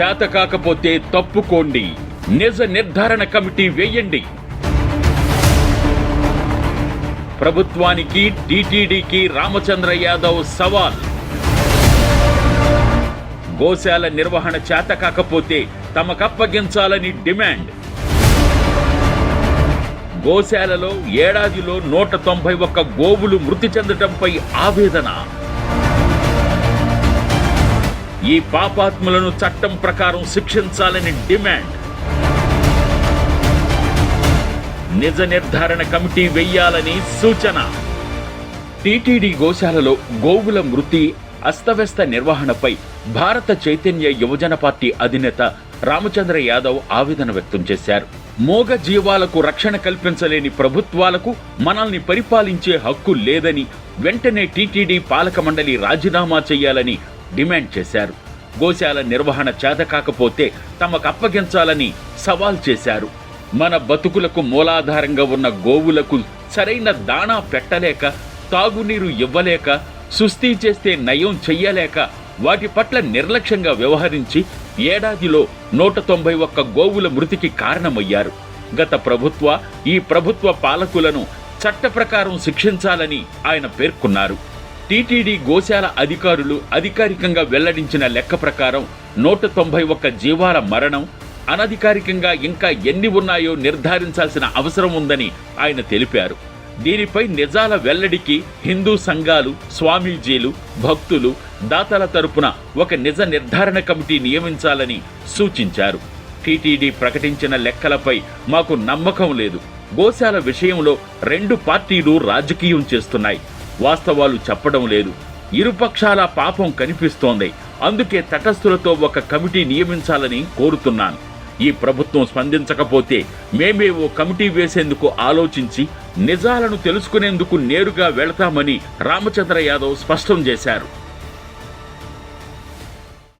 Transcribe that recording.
చేత కాకపోతే తప్పుకోండి. నిజ నిర్ధారణ కమిటీ వేయండి. ప్రభుత్వానికి టీటీడీకి రామచంద్ర యాదవ్ సవాల్. గోశాల నిర్వహణ చేత కాకపోతే తమకప్పగించాలని డిమాండ్. గోశాలలో ఏడాదిలో నూట తొంభై ఒక్క గోవులు మృతి చెందటంపై ఆవేదన. ఈ పాపాత్ములను చట్టం ప్రకారం శిక్షించాలని డిమాండ్. నిజ నిర్ధారణ కమిటీ వెయ్యాలని సూచన. టీటీడీ గోశాలలో గోవుల మృతి అస్తవ్యస్త నిర్వహణపై భారత చైతన్య యువజన పార్టీ అధినేత రామచంద్ర యాదవ్ ఆవేదన వ్యక్తం చేశారు. మోగ జీవాలకు రక్షణ కల్పించలేని ప్రభుత్వాలకు మనల్ని పరిపాలించే హక్కు లేదని వెంటనే టీటీడీ పాలక మండలి రాజీనామా చేయాలని డిమాండ్ చేశారు. గోశాల నిర్వహణ చేత కాకపోతే తమకు అప్పగించాలని సవాల్ చేశారు. మన బతుకులకు మూలాధారంగా ఉన్న గోవులకు సరైన దాణా పెట్టలేక తాగునీరు ఇవ్వలేక సుస్థి చేస్తే నయం చెయ్యలేక వాటి పట్ల నిర్లక్ష్యంగా వ్యవహరించి ఏడాదిలో నూట తొంభై ఒక్క గోవుల మృతికి కారణమయ్యారు. గత ప్రభుత్వ ఈ ప్రభుత్వ పాలకులను చట్ట ప్రకారం శిక్షించాలని ఆయన పేర్కొన్నారు. టీటీడీ గోశాల అధికారులు అధికారికంగా వెల్లడించిన లెక్క ప్రకారం నూట తొంభై ఒక్క జీవాల మరణం అనధికారికంగా ఇంకా ఎన్ని ఉన్నాయో నిర్ధారించాల్సిన అవసరం ఉందని ఆయన తెలిపారు. దీనిపై నిజాల వెల్లడికి హిందూ సంఘాలు స్వామీజీలు భక్తులు దాతల తరపున ఒక నిజ నిర్ధారణ కమిటీ నియమించాలని సూచించారు. టీటీడీ ప్రకటించిన లెక్కలపై మాకు నమ్మకం లేదు. గోశాల విషయంలో రెండు పార్టీలు రాజకీయం చేస్తున్నాయి. వాస్తవాలు చెప్పడం లేదు. ఇరుపక్షాల పాపం కనిపిస్తోంది. అందుకే తటస్థులతో ఒక కమిటీ నియమించాలని కోరుతున్నాను. ఈ ప్రభుత్వం స్పందించకపోతే మేమే ఓ కమిటీ వేసేందుకు ఆలోచించి నిజాలను తెలుసుకునేందుకు నేరుగా వెళతామని రామచంద్ర యాదవ్ స్పష్టం చేశారు.